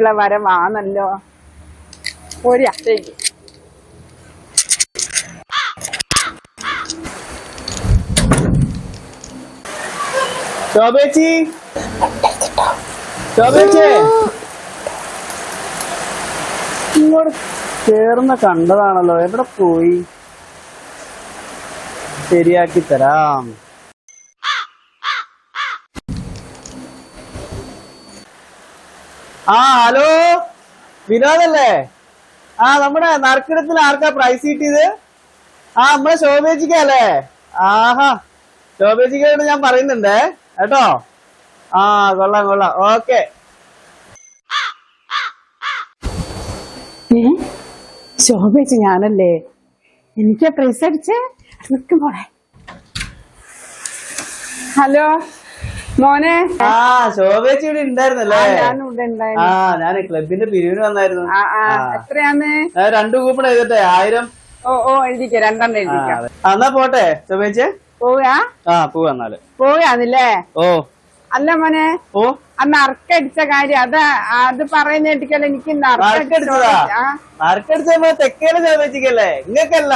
ഇങ്ങനെയുള്ള വരവാണല്ലോ. ഒരു അത്തേക്ക് ഇങ്ങോട്ട് ചേർന്ന് കണ്ടതാണല്ലോ. എവിടെ പോയി? ശരിയാക്കി തരാം. ആ ഹലോ? വിനോദല്ലേ? ആ നമ്മുടെ നറുക്കിടത്തിൽ ആർക്കാ പ്രൈസ് കിട്ടിയത്? ആ നമ്മളെ ശോഭേച്ചിക്കല്ലേ ആഹാ ശോഭേജിക്കോട് ഞാൻ പറയുന്നുണ്ടേ. കേട്ടോ? ആ കൊള്ളാം കൊള്ളാം. ഓക്കെ. ശോഭേജി ഞാനല്ലേ? എനിക്ക് പ്രൈസ് അടിച്ചേ? മോളെ ഹലോ? മോനെ? ആ ശോഭേച്ചി ഇവിടെ ഉണ്ടായിരുന്നല്ലേ? ആ, ആ ഞാൻ ക്ലബിന്റെ പിരിവിന് വന്നായിരുന്നു. ആ ആ ആ. എത്രയാന്ന് രണ്ടു കൂപ്പൺ എഴുതട്ടെ ആയിരം? ഓ ഓ എഴുതിക്ക രണ്ടെണ്ണം ആ, എഴുതിക്ക. എന്നാ പോട്ടെ ശോഭേച്ചി? ആ പോവാ എന്നാൽ. പോവുകയാണല്ലേ? ഓ. അല്ല മോനെ ഓ. അന്ന് അർക്കടിച്ച കാര്യം അത് അത് പറയുന്ന കേട്ടിക്കല്ലോ എനിക്ക് അർക്കടിച്ചാ അർക്കടിച്ച ആ ശോഭേച്ചിക്കല്ലേ? ഇങ്ങക്കല്ല.